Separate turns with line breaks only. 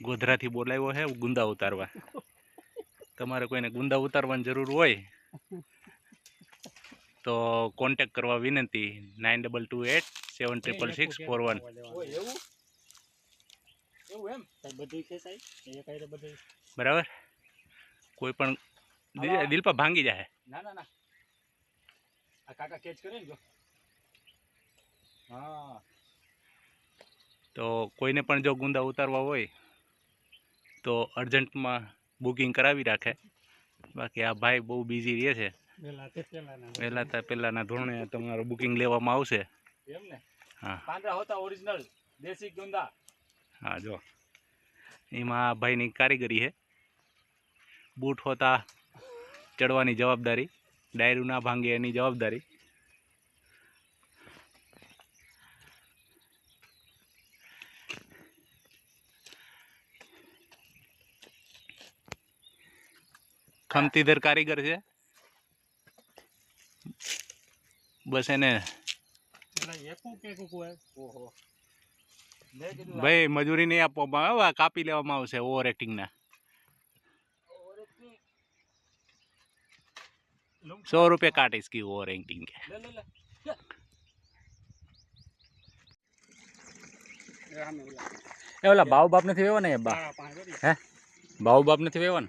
ગોધરાથી બોલાવ્યો છે ગુંદા ઉતારવા. તમારે કોઈને ગુંદા ઉતારવાની જરૂર હોય તો કોન્ટેક કરવા વિનંતી
nine double two eight seven triple six four one
બરાબર? કોઈ પણ દિલપા ભાંગી જાય
ના ના ના. આ કાકા કેચ કરે ને જો. હા.
તો કોઈને પણ જો ગુંદા ઉતારવા હોય તો અર્જન્ટમાં બુકિંગ કરાવી રાખે. બાકી આ ભાઈ બહુ બિઝી રહે છે. પહેલાં તો પહેલાંના ધોરણે તમારું બુકિંગ લેવામાં આવશે. હા.
હોતા ઓરિજિનલ દેશી ગુંદા.
હા જો. એમાં આ ભાઈની કારીગરી છે. બૂટ હોતા ચડવાની જવાબદારી ડાયરું ના ભાંગે એની જવાબદારી. ખમતીધર કારીગર છે બસ એને
પેલા એકું કે કુકુ હે ઓહો મેં કીધું
ભાઈ મજૂરી નહીં આપવામાં આવે આ કાપી લેવામાં આવશે ઓવર એક્ટિંગના
લઉં?
સો રૂપિયા કાટ इसकी ओवर एक्टिंग के
લે લે લે એ સામે ઓલા
એ ઓલા બાવ બાપ નથી વેવો ને એ બા
તારા પાસે કરી.
હે બાવ બાપ નથી વેવો